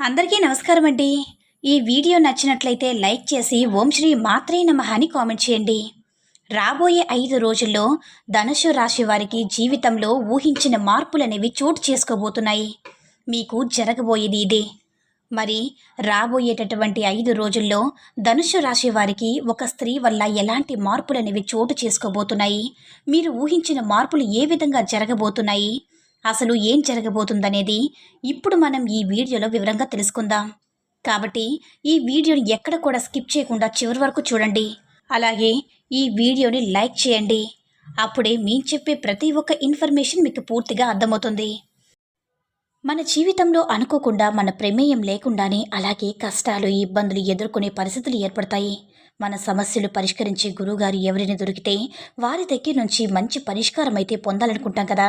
అందరికీ నమస్కారం అండి. ఈ వీడియో నచ్చినట్లయితే లైక్ చేసి ఓం శ్రీ మాత్రే నమ అని కామెంట్ చేయండి. రాబోయే ఐదు రోజుల్లో ధనుసు రాశి వారికి జీవితంలో ఊహించిన మార్పులనేవి చోటు చేసుకోబోతున్నాయి. మీకు జరగబోయేది ఇదే. మరి రాబోయేటటువంటి ఐదు రోజుల్లో ధనుసు రాశి వారికి ఒక స్త్రీ వల్ల ఎలాంటి మార్పులు అనేవి చోటు చేసుకోబోతున్నాయి? మీరు ఊహించిన మార్పులు ఏ విధంగా జరగబోతున్నాయి? అసలు ఏం జరగబోతుందనేది ఇప్పుడు మనం ఈ వీడియోలో వివరంగా తెలుసుకుందాం. కాబట్టి ఈ వీడియోని ఎక్కడ కూడా స్కిప్ చేయకుండా చివరి వరకు చూడండి. అలాగే ఈ వీడియోని లైక్ చేయండి. అప్పుడే మేము చెప్పే ప్రతి ఒక్క ఇన్ఫర్మేషన్ మీకు పూర్తిగా అర్థమవుతుంది. మన జీవితంలో అనుకోకుండా మన ప్రమేయం లేకుండానే అలాగే కష్టాలు ఇబ్బందులు ఎదుర్కొనే పరిస్థితులు ఏర్పడతాయి. మన సమస్యలు పరిష్కరించే గురువుగారు ఎవరిని దొరికితే వారి దగ్గర నుంచి మంచి పరిష్కారం అయితే పొందాలనుకుంటాం కదా.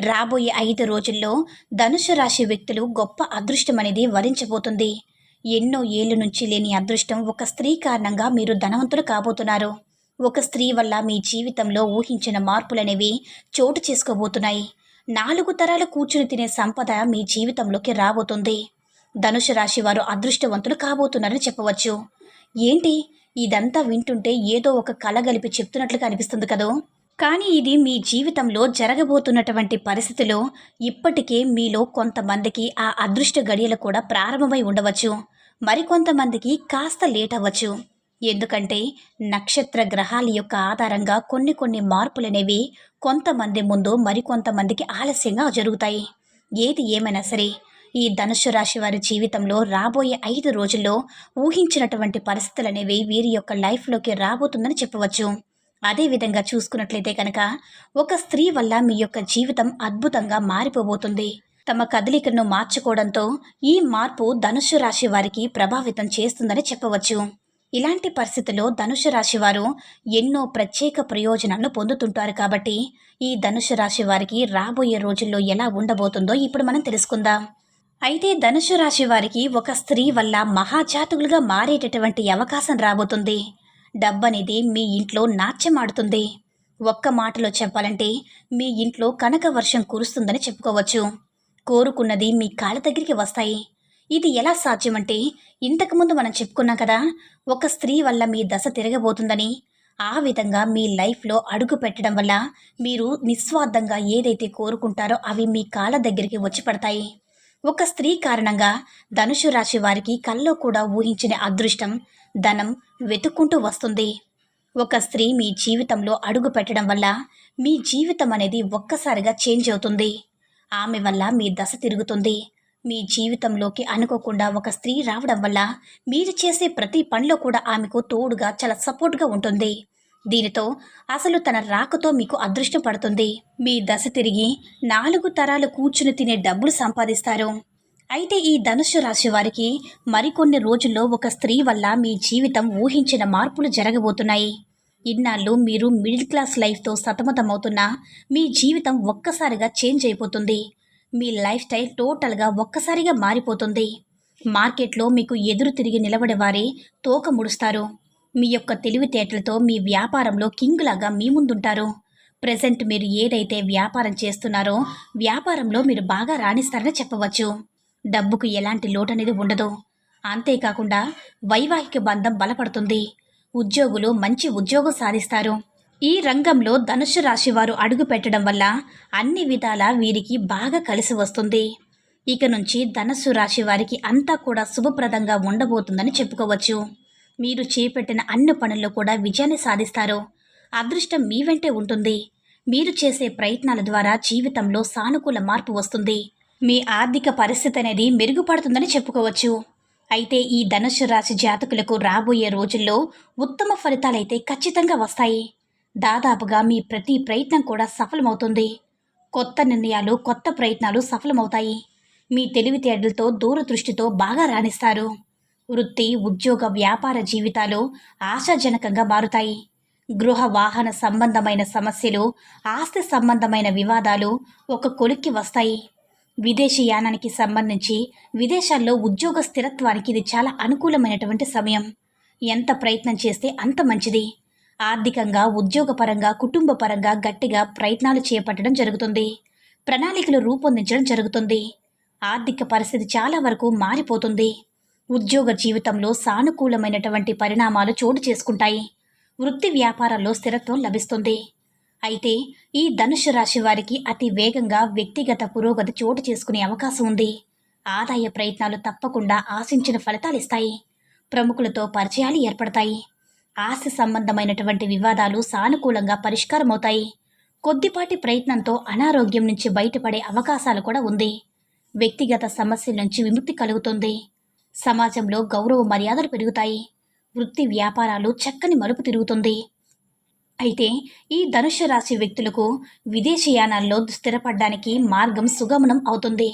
రాబోయే ఐదు రోజుల్లో ధనుసు రాశి వ్యక్తులు గొప్ప అదృష్టం అనేది వరించబోతుంది. ఎన్నో ఏళ్ళ నుంచి లేని అదృష్టం ఒక స్త్రీ కారణంగా మీరు ధనవంతులు కాబోతున్నారు. ఒక స్త్రీ వల్ల మీ జీవితంలో ఊహించిన మార్పులనేవి చోటు చేసుకోబోతున్నాయి. నాలుగు తరాలు కూర్చుని తినే సంపద మీ జీవితంలోకి రాబోతుంది. ధనుసు రాశి వారు అదృష్టవంతులు కాబోతున్నారని చెప్పవచ్చు. ఏంటి? ఇదంతా వింటుంటే ఏదో ఒక కలగలిపి చెప్తున్నట్లుగా అనిపిస్తుంది కదూ? కానీ ఇది మీ జీవితంలో జరగబోతున్నటువంటి పరిస్థితిలో ఇప్పటికే మీలో కొంతమందికి ఆ అదృష్ట గడియలు కూడా ప్రారంభమై ఉండవచ్చు. మరికొంతమందికి కాస్త లేట్ అవ్వచ్చు. ఎందుకంటే నక్షత్ర గ్రహాల యొక్క ఆధారంగా కొన్ని కొన్ని మార్పులనేవి కొంతమంది ముందు మరికొంతమందికి ఆలస్యంగా జరుగుతాయి. ఏది ఏమైనా సరే ఈ ధనుసు రాశి వారి జీవితంలో రాబోయే ఐదు రోజుల్లో ఊహించినటువంటి పరిస్థితులు అనేవి వీరి యొక్క లైఫ్లోకి రాబోతుందని చెప్పవచ్చు. అదేవిధంగా చూసుకున్నట్లయితే కనుక ఒక స్త్రీ వల్ల మీ యొక్క జీవితం అద్భుతంగా మారిపోబోతుంది. తమ కదలికను మార్చుకోవడంతో ఈ మార్పు ధనుసు రాశి వారికి ప్రభావితం చేస్తుందని చెప్పవచ్చు. ఇలాంటి పరిస్థితుల్లో ధనుసు రాశి వారు ఎన్నో ప్రత్యేక ప్రయోజనాలను పొందుతుంటారు కాబట్టి ఈ ధనుసు రాశి వారికి రాబోయే రోజుల్లో ఎలా ఉండబోతుందో ఇప్పుడు మనం తెలుసుకుందాం. అయితే ధనుసు రాశి వారికి ఒక స్త్రీ వల్ల మహాజాతకులుగా మారేటటువంటి అవకాశం రాబోతుంది. డబ్బనేది మీ ఇంట్లో నాట్యమాడుతుంది. ఒక్క మాటలో చెప్పాలంటే మీ ఇంట్లో కనక వర్షం కురుస్తుందని చెప్పుకోవచ్చు. కోరుకున్నది మీ కాళ్ళ దగ్గరికి వస్తాయి. ఇది ఎలా సాధ్యమంటే ఇంతకుముందు మనం చెప్పుకున్నాం కదా ఒక స్త్రీ వల్ల మీ దశ తిరగబోతుందని. ఆ విధంగా మీ లైఫ్లో అడుగు పెట్టడం వల్ల మీరు నిస్వార్థంగా ఏదైతే కోరుకుంటారో అవి మీ కాళ్ళ దగ్గరికి వచ్చి పడతాయి. ఒక స్త్రీ కారణంగా ధనుసు రాశి వారికి కల్లో కూడా ఊహించిన అదృష్టం ధనం వెతుక్కుంటూ వస్తుంది. ఒక స్త్రీ మీ జీవితంలో అడుగు పెట్టడం వల్ల మీ జీవితం అనేది ఒక్కసారిగా చేంజ్ అవుతుంది. ఆమె వల్ల మీ దశ తిరుగుతుంది. మీ జీవితంలోకి అనుకోకుండా ఒక స్త్రీ రావడం వల్ల మీరు చేసే ప్రతి పనిలో కూడా ఆమెకు తోడుగా చాలా సపోర్ట్గా ఉంటుంది. దీనితో అసలు తన రాకతో మీకు అదృష్టం పడుతుంది. మీ దశ తిరిగి నాలుగు తరాలు కూర్చుని తినే డబ్బులు సంపాదిస్తారు. అయితే ఈ ధనుస్సు రాశి వారికి మరికొన్ని రోజుల్లో ఒక స్త్రీ వల్ల మీ జీవితం ఊహించిన మార్పులు జరగబోతున్నాయి. ఇన్నాళ్ళు మీరు మిడిల్ క్లాస్ లైఫ్తో సతమతమవుతున్నా మీ జీవితం ఒక్కసారిగా చేంజ్ అయిపోతుంది. మీ లైఫ్ స్టైల్ టోటల్గా ఒక్కసారిగా మారిపోతుంది. మార్కెట్లో మీకు ఎదురు తిరిగి నిలబడే వారే తోక ముడుస్తారు. మీ యొక్క తెలివితేటలతో మీ వ్యాపారంలో కింగ్ లాగా మీ ముందుంటారు. ప్రజెంట్ మీరు ఏదైతే వ్యాపారం చేస్తున్నారో వ్యాపారంలో మీరు బాగా రాణిస్తారని చెప్పవచ్చు. డబ్బుకు ఎలాంటి లోటు అనేది ఉండదు. అంతేకాకుండా వైవాహిక బంధం బలపడుతుంది. ఉద్యోగులు మంచి ఉద్యోగం సాధిస్తారు. ఈ రంగంలో ధనుసు రాశి వారు అడుగు పెట్టడం వల్ల అన్ని విధాల వీరికి బాగా కలిసి వస్తుంది. ఇక నుంచి ధనస్సు రాశి వారికి అంతా కూడా శుభప్రదంగా ఉండబోతుందని చెప్పుకోవచ్చు. మీరు చేపట్టిన అన్ని పనుల్లో కూడా విజయాన్ని సాధిస్తారు. అదృష్టం మీ వెంటే ఉంటుంది. మీరు చేసే ప్రయత్నాల ద్వారా జీవితంలో సానుకూల మార్పు వస్తుంది. మీ ఆర్థిక పరిస్థితి అనేది మెరుగుపడుతుందని చెప్పుకోవచ్చు. అయితే ఈ ధనుసు రాశి జాతకులకు రాబోయే రోజుల్లో ఉత్తమ ఫలితాలైతే ఖచ్చితంగా వస్తాయి. దాదాపుగా మీ ప్రతి ప్రయత్నం కూడా సఫలమవుతుంది. కొత్త నిర్ణయాలు కొత్త ప్రయత్నాలు సఫలమవుతాయి. మీ తెలివితేటలతో దూరదృష్టితో బాగా రాణిస్తారు. వృత్తి ఉద్యోగ వ్యాపార జీవితాలు ఆశాజనకంగా మారుతాయి. గృహ వాహన సంబంధమైన సమస్యలు ఆస్తి సంబంధమైన వివాదాలు ఒక కొలిక్కి వస్తాయి. విదేశీయానానికి సంబంధించి విదేశాల్లో ఉద్యోగ స్థిరత్వానికి ఇది చాలా అనుకూలమైనటువంటి సమయం. ఎంత ప్రయత్నం చేస్తే అంత మంచిది. ఆర్థికంగా ఉద్యోగపరంగా కుటుంబపరంగా గట్టిగా ప్రయత్నాలు చేపట్టడం జరుగుతుంది. ప్రణాళికలు రూపొందించడం జరుగుతుంది. ఆర్థిక పరిస్థితి చాలా వరకు మారిపోతుంది. ఉద్యోగ జీవితంలో సానుకూలమైనటువంటి పరిణామాలు చోటు చేసుకుంటాయి. వృత్తి వ్యాపారాల్లో స్థిరత్వం లభిస్తుంది. అయితే ఈ ధనుషు రాశి వారికి అతి వేగంగా వ్యక్తిగత పురోగతి చోటు చేసుకునే అవకాశం ఉంది. ఆదాయ ప్రయత్నాలు తప్పకుండా ఆశించిన ఫలితాలు ఇస్తాయి. ప్రముఖులతో పరిచయాలు ఏర్పడతాయి. ఆస్తి సంబంధమైనటువంటి వివాదాలు సానుకూలంగా పరిష్కారమవుతాయి. కొద్దిపాటి ప్రయత్నంతో అనారోగ్యం నుంచి బయటపడే అవకాశాలు కూడా ఉంది. వ్యక్తిగత సమస్యల నుంచి విముక్తి కలుగుతుంది. సమాజంలో గౌరవ మర్యాదలు పెరుగుతాయి. వృత్తి వ్యాపారాలు చక్కని మలుపు తిరుగుతుంది. అయితే ఈ ధనుషు రాశి వ్యక్తులకు విదేశీయానాల్లో స్థిరపడడానికి మార్గం సుగమనం అవుతుంది.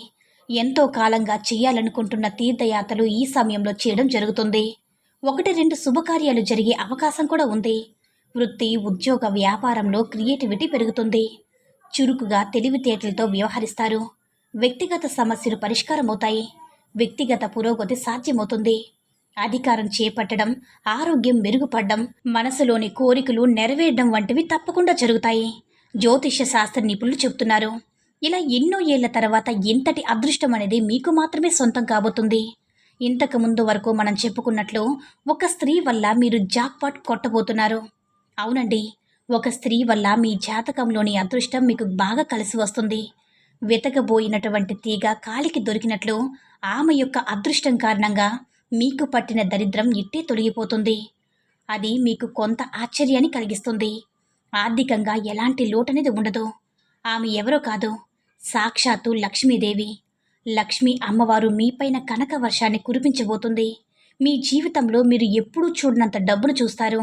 ఎంతో కాలంగా చేయాలనుకుంటున్న తీర్థయాత్రలు ఈ సమయంలో చేయడం జరుగుతుంది. ఒకటి రెండు శుభకార్యాలు జరిగే అవకాశం కూడా ఉంది. వృత్తి ఉద్యోగ వ్యాపారంలో క్రియేటివిటీ పెరుగుతుంది. చురుకుగా తెలివితేటలతో వ్యవహరిస్తారు. వ్యక్తిగత సమస్యలు పరిష్కారమవుతాయి. వ్యక్తిగత పురోగతి సాధ్యమవుతుంది. అధికారం చేపట్టడం ఆరోగ్యం మెరుగుపడడం మనసులోని కోరికలు నెరవేరడం వంటివి తప్పకుండా జరుగుతాయి. జ్యోతిష్య శాస్త్ర నిపుణులు చెబుతున్నారు. ఇలా ఎన్నో ఏళ్ళ తర్వాత ఇంతటి అదృష్టం అనేది మీకు మాత్రమే సొంతం కాబోతుంది. ఇంతకు ముందు వరకు మనం చెప్పుకున్నట్లు ఒక స్త్రీ వల్ల మీరు జాక్పాట్ కొట్టబోతున్నారు. అవునండి ఒక స్త్రీ వల్ల మీ జాతకంలోని అదృష్టం మీకు బాగా కలిసి వస్తుంది. వెతకబోయినటువంటి తీగ కాలికి దొరికినట్లు ఆమె యొక్క అదృష్టం కారణంగా మీకు పట్టిన దరిద్రం ఇట్టే తొలగిపోతుంది. అది మీకు కొంత ఆశ్చర్యాన్ని కలిగిస్తుంది. ఆర్థికంగా ఎలాంటి లోటనేది ఉండదు. ఆమె ఎవరో కాదు. సాక్షాత్తు లక్ష్మీదేవి. లక్ష్మి అమ్మవారు మీపైన కనక వర్షాన్ని కురిపించబోతుంది. మీ జీవితంలో మీరు ఎప్పుడూ చూడనంత డబ్బును చూస్తారు.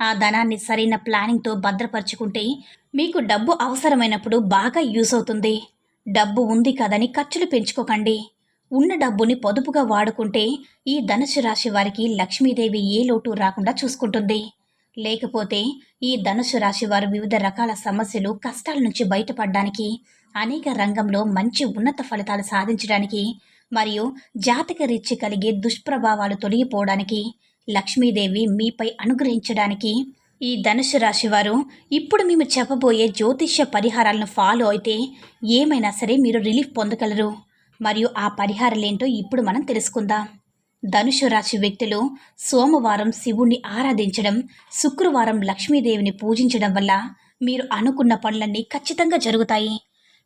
ఆ ధనాన్ని సరైన ప్లానింగ్తో భద్రపరుచుకుంటే మీకు డబ్బు అవసరమైనప్పుడు బాగా యూస్ అవుతుంది. డబ్బు ఉంది కదని ఖర్చులు పెంచుకోకండి. ఉన్న డబ్బుని పొదుపుగా వాడుకుంటే ఈ ధనుసు రాశి వారికి లక్ష్మీదేవి ఏ లోటు రాకుండా చూసుకుంటుంది. లేకపోతే ఈ ధనుసు రాశి వారు వివిధ రకాల సమస్యలు కష్టాల నుంచి బయటపడడానికి అనేక రంగంలో మంచి ఉన్నత ఫలితాలు సాధించడానికి మరియు జాతక రీత్య కలిగే దుష్ప్రభావాలు తొలగిపోవడానికి లక్ష్మీదేవి మీపై అనుగ్రహించడానికి ఈ ధనుసు రాశి వారు ఇప్పుడు మేము చెప్పబోయే జ్యోతిష్య పరిహారాలను ఫాలో అయితే ఏమైనా సరే మీరు రిలీఫ్ పొందగలరు. మరియు ఆ పరిహారాలేంటో ఇప్పుడు మనం తెలుసుకుందాం. ధనుషు రాశి వ్యక్తులు సోమవారం శివుణ్ణి ఆరాధించడం శుక్రవారం లక్ష్మీదేవిని పూజించడం వల్ల మీరు అనుకున్న పనులన్నీ ఖచ్చితంగా జరుగుతాయి.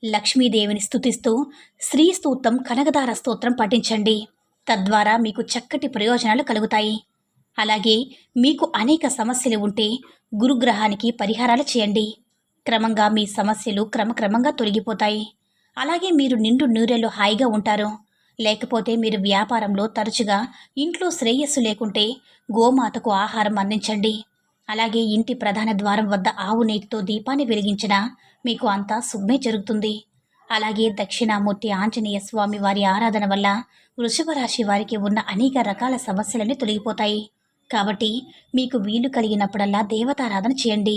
లక్ష్మీదేవిని స్తుతిస్తూ శ్రీ స్తోత్రం కనకదార స్తోత్రం పఠించండి. తద్వారా మీకు చక్కటి ప్రయోజనాలు కలుగుతాయి. అలాగే మీకు అనేక సమస్యలు ఉంటే గురుగ్రహానికి పరిహారాలు చేయండి. క్రమంగా మీ సమస్యలు క్రమక్రమంగా తొలగిపోతాయి. అలాగే మీరు నిండు నూరెలు హాయిగా ఉంటారు. లేకపోతే మీరు వ్యాపారంలో తరచుగా ఇంట్లో శ్రేయస్సు లేకుంటే గోమాతకు ఆహారం అందించండి. అలాగే ఇంటి ప్రధాన ద్వారం వద్ద ఆవు నీటితో దీపాన్ని వెలిగించినా మీకు అంతా శుభ్మే జరుగుతుంది. అలాగే దక్షిణామూర్తి ఆంజనేయ స్వామి వారి ఆరాధన వల్ల వృషభ రాశి వారికి ఉన్న అనేక రకాల సమస్యలన్నీ తొలగిపోతాయి. కాబట్టి మీకు వీలు కలిగినప్పుడల్లా దేవతారాధన చేయండి.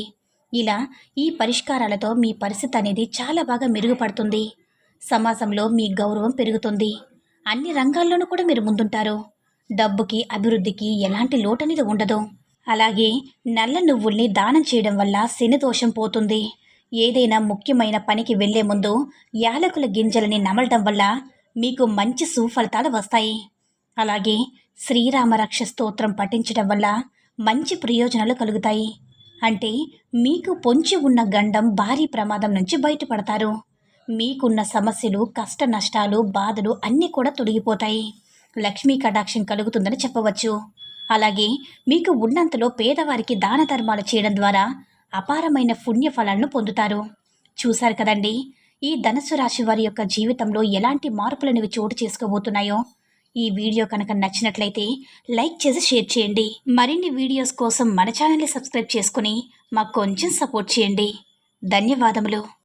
ఇలా ఈ పరిష్కారాలతో మీ పరిస్థితి అనేది చాలా బాగా మెరుగుపడుతుంది. సమాజంలో మీ గౌరవం పెరుగుతుంది. అన్ని రంగాల్లోనూ కూడా మీరు ముందుంటారు. డబ్బుకి అభివృద్ధికి ఎలాంటి లోటనేది ఉండదు. అలాగే నల్ల నువ్వుల్ని దానం చేయడం వల్ల శని దోషం పోతుంది. ఏదైనా ముఖ్యమైన పనికి వెళ్ళే ముందు యాలకుల గింజలని నమలడం వల్ల మీకు మంచి సుఫలితాలు వస్తాయి. అలాగే శ్రీరామరక్ష స్తోత్రం పఠించడం వల్ల మంచి ప్రయోజనాలు కలుగుతాయి. అంటే మీకు పొంచి ఉన్న గండం భారీ ప్రమాదం నుంచి బయటపడతారు. మీకున్న సమస్యలు కష్ట నష్టాలు బాధలు అన్నీ కూడా తొలగిపోతాయి. లక్ష్మీ కటాక్షం కలుగుతుందని చెప్పవచ్చు. అలాగే మీకు ఉన్నంతలో పేదవారికి దాన ధర్మాలు చేయడం ద్వారా అపారమైన పుణ్య ఫలాలను పొందుతారు. చూశారు కదండి ఈ ధనస్సు రాశి వారి యొక్క జీవితంలో ఎలాంటి మార్పులనేవి చోటు చేసుకోబోతున్నాయో? ఈ వీడియో కనుక నచ్చినట్లయితే లైక్ చేసి షేర్ చేయండి. మరిన్ని వీడియోస్ కోసం మన ఛానల్ని సబ్స్క్రైబ్ చేసుకుని మాకు కొంచెం సపోర్ట్ చేయండి. ధన్యవాదములు.